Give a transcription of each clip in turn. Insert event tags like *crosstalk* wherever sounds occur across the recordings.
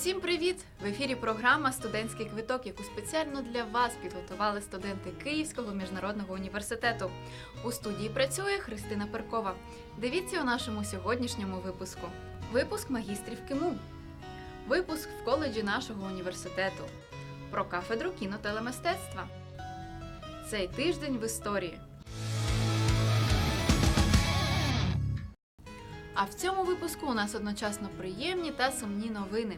Усім привіт! В ефірі програма Студентський квиток, яку спеціально для вас підготували студенти Київського міжнародного університету. У студії працює Христина Перкова. Дивіться у нашому сьогоднішньому випуску. Випуск магістрів КИМУ. Випуск в коледжі нашого університету. Про кафедру кінотелемистецтва. Цей тиждень в історії. А в цьому випуску у нас одночасно приємні та сумні новини.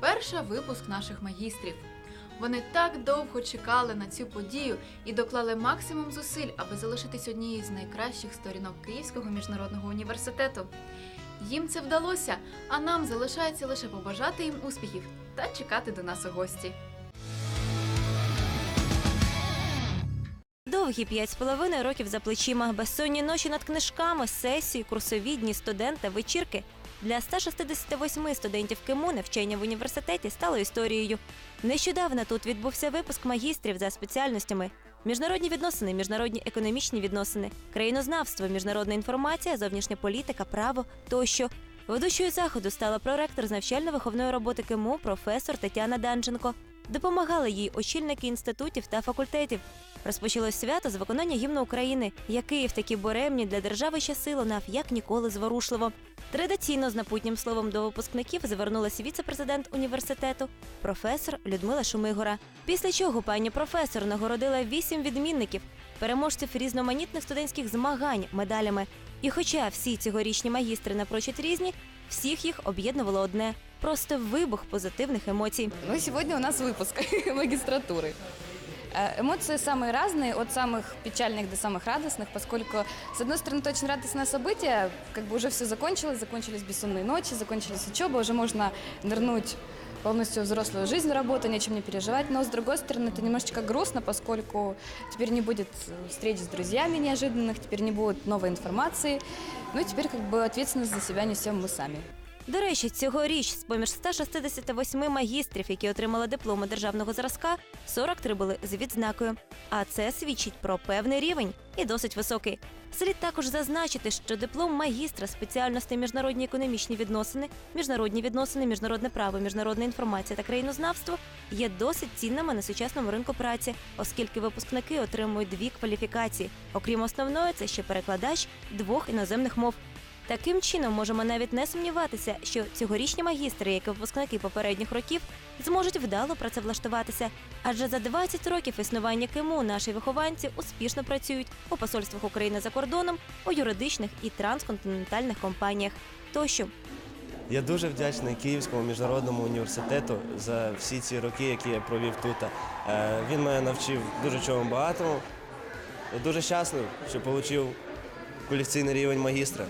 Перша випуск наших магістрів. Вони так довго чекали на цю подію і доклали максимум зусиль, аби залишитись однією з найкращих сторінок Київського міжнародного університету. Їм це вдалося, а нам залишається лише побажати їм успіхів та чекати до нас у гості. Довгі п'ять з половиною років за плечима, безсонні ночі над книжками, сесії, курсові дні студента, вечірки. Для 168 студентів КИМУ навчання в університеті стало історією. Нещодавно тут відбувся випуск магістрів за спеціальностями: міжнародні відносини, міжнародні економічні відносини, країнознавство, міжнародна інформація, зовнішня політика, право тощо. Ведучою заходу стала проректор з навчально-виховної роботи КИМУ професор Тетяна Данченко. Допомагали їй очільники інститутів та факультетів. Розпочалось свято з виконання гімну України, який в такі буремні для держави часи лунав як ніколи зворушливо. Традиційно з напутнім словом до випускників звернулася віце-президент університету, професор Людмила Шумигора. Після чого пані професор нагородила вісім відмінників, переможців різноманітних студентських змагань медалями. І хоча всі цьогорічні магістри напрочуд різні, всіх їх об'єднувало одне просто вибух позитивних емоцій. Ну, сегодня у нас выпуск *laughs* магистратуры. Эмоции самые разные, от самых печальных до самых радостных, поскольку, с одной стороны, это очень радостное событие, как бы уже все закончилось, закончились бессонные ночи, закончились учеба, уже можно нырнуть полностью взрослую жизнь, в работу, ни о чем не переживать. Но, с другой стороны, это немножечко грустно, поскольку теперь не будет встреч с друзьями неожиданных, теперь не будет новой информации. Ну и теперь как бы ответственность за себя несем мы сами. До речі, цьогоріч з поміж 168 магістрів, які отримали дипломи державного зразка, 43 були з відзнакою. А це свідчить про певний рівень і досить високий. Слід також зазначити, що диплом магістра спеціальностей міжнародні економічні відносини, міжнародні відносини, міжнародне право, міжнародна інформація та країнознавство є досить цінними на сучасному ринку праці, оскільки випускники отримують дві кваліфікації. Окрім основної, це ще перекладач двох іноземних мов. Таким чином можемо навіть не сумніватися, що цьогорічні магістри, як і випускники попередніх років, зможуть вдало працевлаштуватися. Адже за 20 років існування КИМУ наші вихованці успішно працюють у посольствах України за кордоном, у юридичних і трансконтинентальних компаніях. Тощо Я дуже вдячний Київському міжнародному університету за всі ці роки, які я провів тут. Е, Він мене навчив дуже чому багатому. Дуже щасливий, що отримав кваліфікаційний рівень магістра.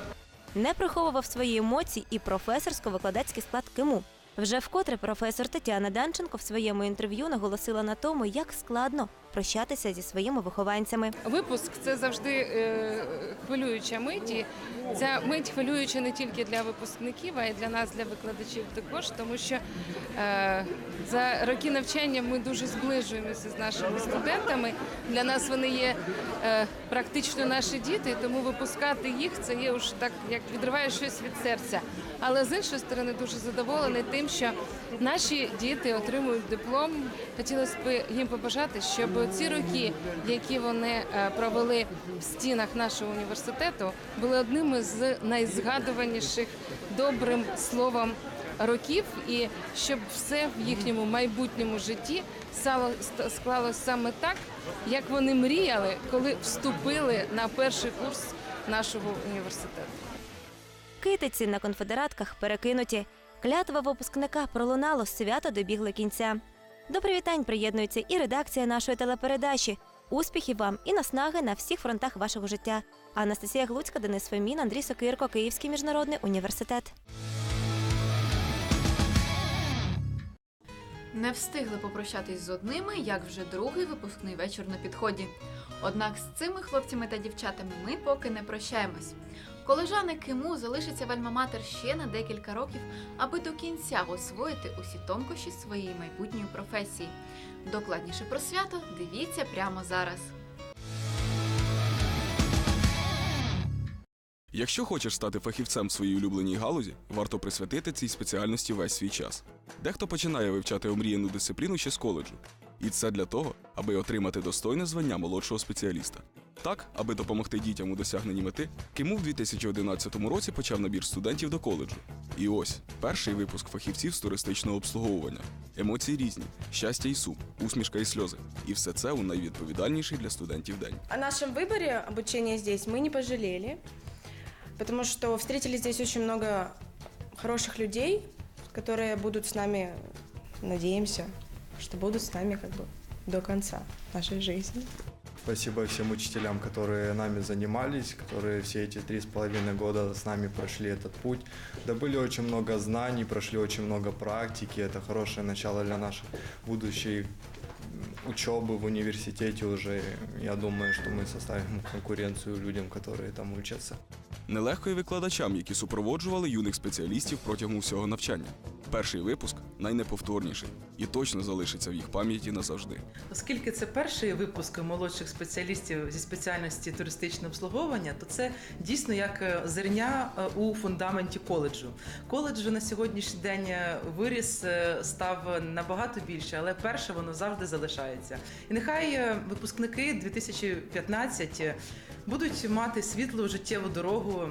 Не приховував свої емоції і професорсько-викладацький склад КИМУ. Вже вкотре професор Тетяна Данченко в своєму інтерв'ю наголосила на тому, як складно прощатися зі своїми вихованцями. Випуск це завжди е, хвилююча мить. І ця мить хвилююча не тільки для випускників, а й для нас, для викладачів також, тому що е, за роки навчання ми дуже зближуємося з нашими студентами. Для нас вони є е, практично наші діти, тому випускати їх це є уж так, як відриває щось від серця. Але з іншої сторони дуже задоволений тим, що наші діти отримують диплом. Хотілося б їм побажати, щоб ці роки, які вони е, провели в стінах нашого університету, були одними з найзгадуваніших добрим словом років, і щоб все в їхньому майбутньому житті склалось саме так, як вони мріяли, коли вступили на перший курс нашого університету. Китиці на конфедератках перекинуті. Клятва випускника пролунало, свято добігло кінця. До привітань приєднується і редакція нашої телепередачі. Успіхів вам і наснаги на всіх фронтах вашого життя. Анастасія Глуцька, Денис Фемін, Андрій Сокирко, Київський міжнародний університет. Не встигли попрощатись з одними, як вже другий випускний вечір на підході. Однак з цими хлопцями та дівчатами ми поки не прощаємось. Колежани Киму залишаться в Альма-Матер ще на декілька років, аби до кінця освоїти усі тонкощі своєї майбутньої професії. Докладніше про свято дивіться прямо зараз. Якщо хочеш стати фахівцем в своїй улюбленій галузі, варто присвятити цій спеціальності весь свій час. Дехто починає вивчати омріяну дисципліну ще з коледжу. І це для того, аби отримати достойне звання молодшого спеціаліста. Так, аби допомогти дітям у досягненні мети, Киму в 2011 році почав набір студентів до коледжу. І ось перший випуск фахівців з туристичного обслуговування. Емоції різні, щастя і сум, усмішка і сльози. І все це у найвідповідальніший для студентів день. О нашем выборе обучения здесь мы не пожалели, потому что встретили здесь очень много хороших людей, которые будут с нами, надеемся, Что будут с нами как бы до конца нашей жизни. Спасибо всем учителям, которые нами занимались, которые все эти три с половиной года с нами прошли этот путь. Добыли очень много знаний, прошли очень много практики. Это хорошее начало для нашей будущей учебы в университете уже. Я думаю, что мы составим конкуренцию людям, которые там учатся. Нелегко і викладачам, які супроводжували юних спеціалістів протягом всього навчання. Перший випуск найнеповторніший і точно залишиться в їх пам'яті назавжди. Оскільки це перший випуск молодших спеціалістів зі спеціальності туристичне обслуговування, то це дійсно як е, зерня е, у фундаменті коледжу. Коледж на сьогоднішній день е, виріс, став набагато більше, але перше воно завжди залишається. І нехай випускники 2015 е, будуть мати світлу життєву дорогу.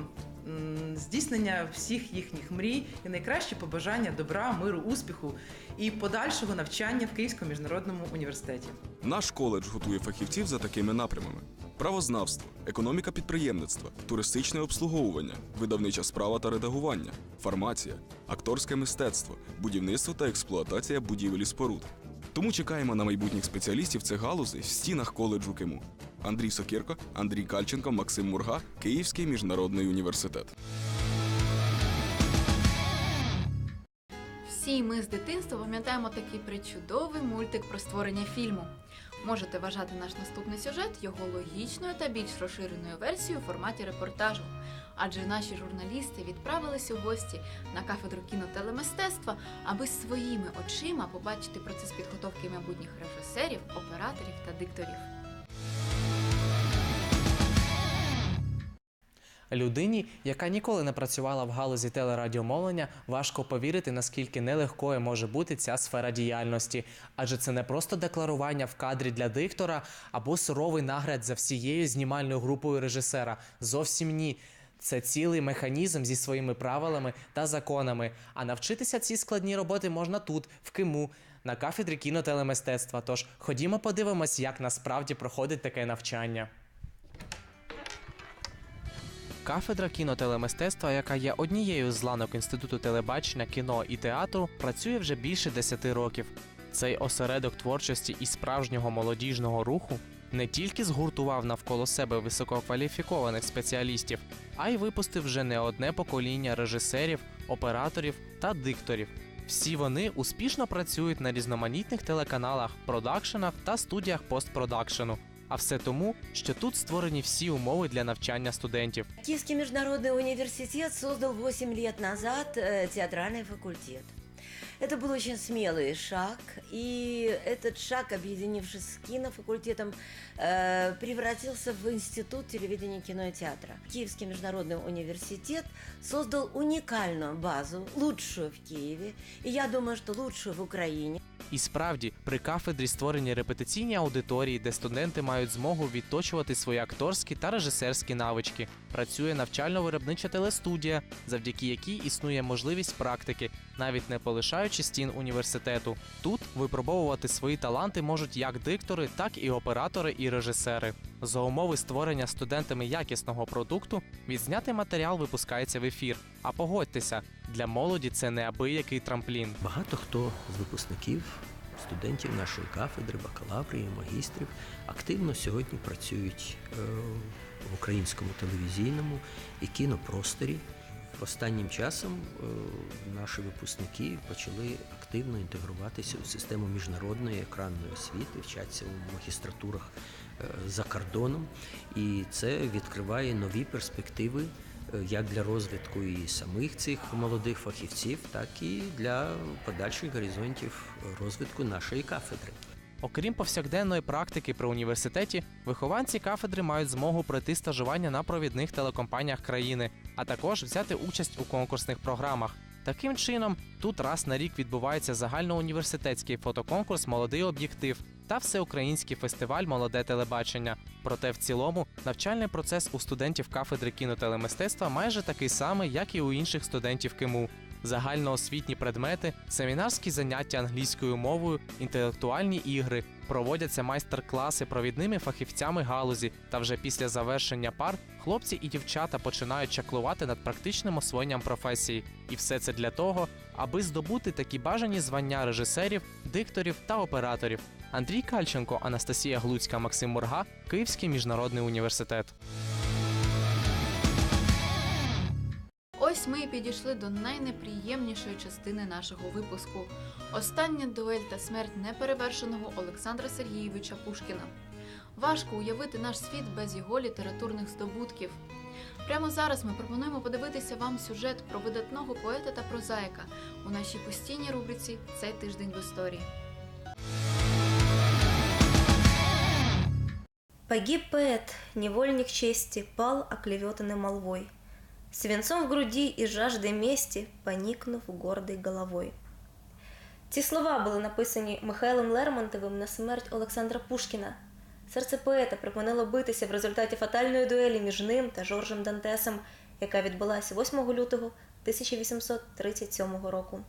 Здійснення всіх їхніх мрій і найкращі побажання добра, миру, успіху і подальшого навчання в Київському міжнародному університеті. Наш коледж готує фахівців за такими напрямами: правознавство, економіка підприємництва, туристичне обслуговування, видавнича справа та редагування, фармація, акторське мистецтво, будівництво та експлуатація будівель і споруд. Тому чекаємо на майбутніх спеціалістів цих галузей в стінах коледжу КИМУ. Андрій Сокірко, Андрій Кальченко, Максим Мурга, Київський міжнародний університет. Всі ми з дитинства пам'ятаємо такий причудовий мультик про створення фільму. Можете вважати наш наступний сюжет його логічною та більш розширеною версією у форматі репортажу. Адже наші журналісти відправились у гості на кафедру кінотелемистецтва, аби своїми очима побачити процес підготовки майбутніх режисерів, операторів та дикторів. Людині, яка ніколи не працювала в галузі телерадіомовлення, важко повірити, наскільки нелегкою може бути ця сфера діяльності. Адже це не просто декларування в кадрі для диктора або суровий нагляд за всією знімальною групою режисера. Зовсім ні. Це цілий механізм зі своїми правилами та законами. А навчитися цій складній роботи можна тут, в Киму, на кафедрі кінотелемистецтва. Тож ходімо подивимось, як насправді проходить таке навчання. Кафедра кінотелемистецтва, яка є однією з ланок Інституту телебачення, кіно і театру, працює вже більше 10 років. Цей осередок творчості і справжнього молодіжного руху не тільки згуртував навколо себе висококваліфікованих спеціалістів, а й випустив вже не одне покоління режисерів, операторів та дикторів. Всі вони успішно працюють на різноманітних телеканалах, продакшенах та студіях постпродакшену. А все тому, що тут створені всі умови для навчання студентів. Киевский международный университет создал 8 лет назад э, театральный факультет. Это был очень смелый шаг, и этот шаг, объединившись с кинофакультетом, э, превратился в Институт телевидения, кино и театра. Киевский международный университет создал уникальную базу, лучшую в Киеве, и я думаю, что лучшую в Украине. І справді, при кафедрі створені репетиційні аудиторії, де студенти мають змогу відточувати свої акторські та режисерські навички. Працює навчально-виробнича телестудія, завдяки якій існує можливість практики, навіть не полишаючи стін університету. Тут випробовувати свої таланти можуть як диктори, так і оператори і режисери. За умови створення студентами якісного продукту відзнятий матеріал випускається в ефір. А погодьтеся, для молоді це неабиякий трамплін. Багато хто з випускників, студентів нашої кафедри, бакалаврів, магістрів активно сьогодні працюють е, в українському телевізійному і кінопросторі. Останнім часом е, наші випускники почали активно інтегруватися у систему міжнародної екранної освіти, вчаться у магістратурах е, за кордоном, і це відкриває нові перспективи е, як для розвитку і самих цих молодих фахівців, так і для подальших горизонтів розвитку нашої кафедри. Окрім повсякденної практики при університеті, вихованці кафедри мають змогу пройти стажування на провідних телекомпаніях країни, а також взяти участь у конкурсних програмах. Таким чином, тут раз на рік відбувається загальноуніверситетський фотоконкурс Молодий об'єктив та всеукраїнський фестиваль Молоде телебачення. Проте в цілому навчальний процес у студентів кафедри кінотелемистецтва майже такий самий, як і у інших студентів КИМУ. Загальноосвітні предмети, семінарські заняття англійською мовою, інтелектуальні ігри, проводяться майстер-класи провідними фахівцями галузі. Та вже після завершення пар хлопці і дівчата починають чаклувати над практичним освоєнням професії. І все це для того, аби здобути такі бажані звання режисерів, дикторів та операторів. Андрій Кальченко, Анастасія Глуцька, Максим Морга, Київський міжнародний університет. Ось ми і підійшли до найнеприємнішої частини нашого випуску. Остання дуель та смерть неперевершеного Олександра Сергійовича Пушкіна. Важко уявити наш світ без його літературних здобутків. Прямо зараз ми пропонуємо подивитися вам сюжет про видатного поета та прозаїка у нашій постійній рубриці Цей тиждень в історії. Погиб поэт, невольник чести, пал оклеветанный молвой. Свинцом в груди и жаждой мести, поникнув гордой головой. Ці слова були написані Михайлом Лермонтовим на смерть Олександра Пушкіна. Серце поета припинило битися в результаті фатальної дуелі між ним та Жоржем Дантесом, яка відбулася 8 лютого 1837 року.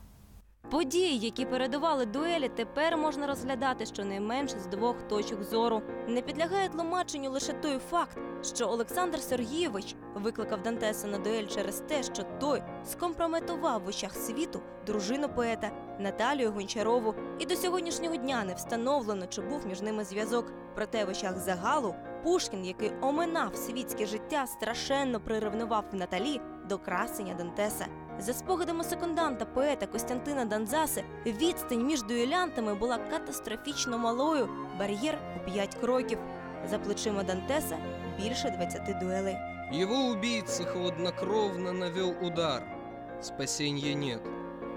Події, які передували дуелі, тепер можна розглядати щонайменше з двох точок зору. Не підлягає тлумаченню лише той факт, що Олександр Сергійович викликав Дантеса на дуель через те, що той скомпрометував в очах світу дружину поета Наталію Гончарову, і до сьогоднішнього дня не встановлено, чи був між ними зв'язок. Проте в очах загалу Пушкін, який оминав світське життя, страшенно приревнував Наталі до красення Дантеса. За спогадами секунданта поета Костянтина Данзаси, відстань між дуелянтами була катастрофічно малою, бар'єр у 5 кроків. За плечима Дантеса більше 20 дуелей. Его убийца хладнокровно навел удар. Спасения нет.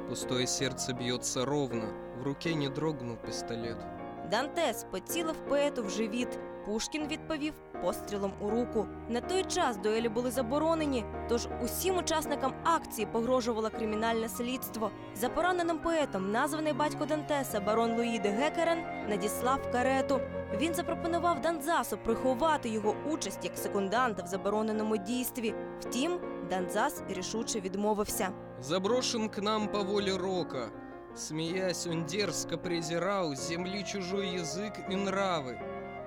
Пустое сердце бьется ровно. В руке не дрогнул пистолет. Дантес поцілив поету в живіт. Пушкін відповів пострілом у руку. На той час дуелі були заборонені, тож усім учасникам акції погрожувало кримінальне слідство. За пораненим поетом, названий батько Дантеса, барон Луї де Гекерен, надіслав карету. Він запропонував Данзасу приховати його участь як секунданта в забороненому дійстві. Втім, Данзас рішуче відмовився. Заброшен к нам по воле рока. Смеясь, он дерзко презирал земли чужой язык и нравы.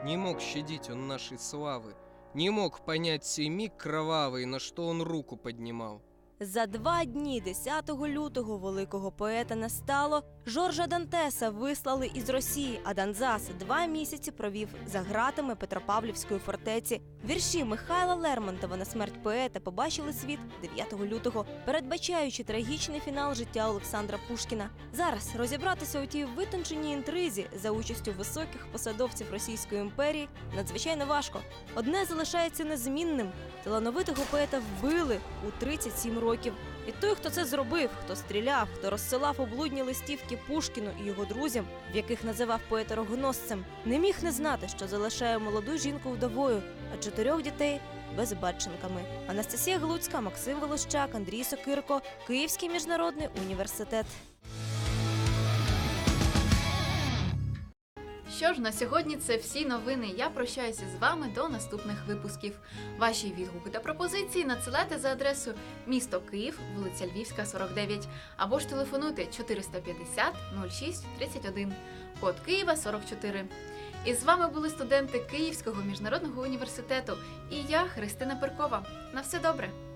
Не мог щадить он нашей славы. Не мог понять сей миг кровавый, на что он руку поднимал. За два дні 10 лютого великого поета не стало. Жоржа Дантеса вислали із Росії, а Данзас два місяці провів за гратами Петропавлівської фортеці. Вірші Михайла Лермонтова на смерть поета побачили світ 9 лютого, передбачаючи трагічний фінал життя Олександра Пушкіна. Зараз розібратися у тій витонченій інтризі за участю високих посадовців Російської імперії надзвичайно важко. Одне залишається незмінним: талановитого поета вбили у 37 років. І той, хто це зробив, хто стріляв, хто розсилав облудні листівки Пушкіну і його друзям, в яких називав поета рогоносцем, не міг не знати, що залишає молоду жінку вдовою, а чотирьох дітей безбатченками. Анастасія Глуцька, Максим Волощак, Андрій Сокирко, Київський міжнародний університет. Що ж, на сьогодні це всі новини. Я прощаюся з вами до наступних випусків. Ваші відгуки та пропозиції надсилайте за адресою місто Київ, вулиця Львівська, 49, або ж телефонуйте 450 06 31, код Києва 44. І з вами були студенти Київського міжнародного університету і я, Христина Перкова. На все добре!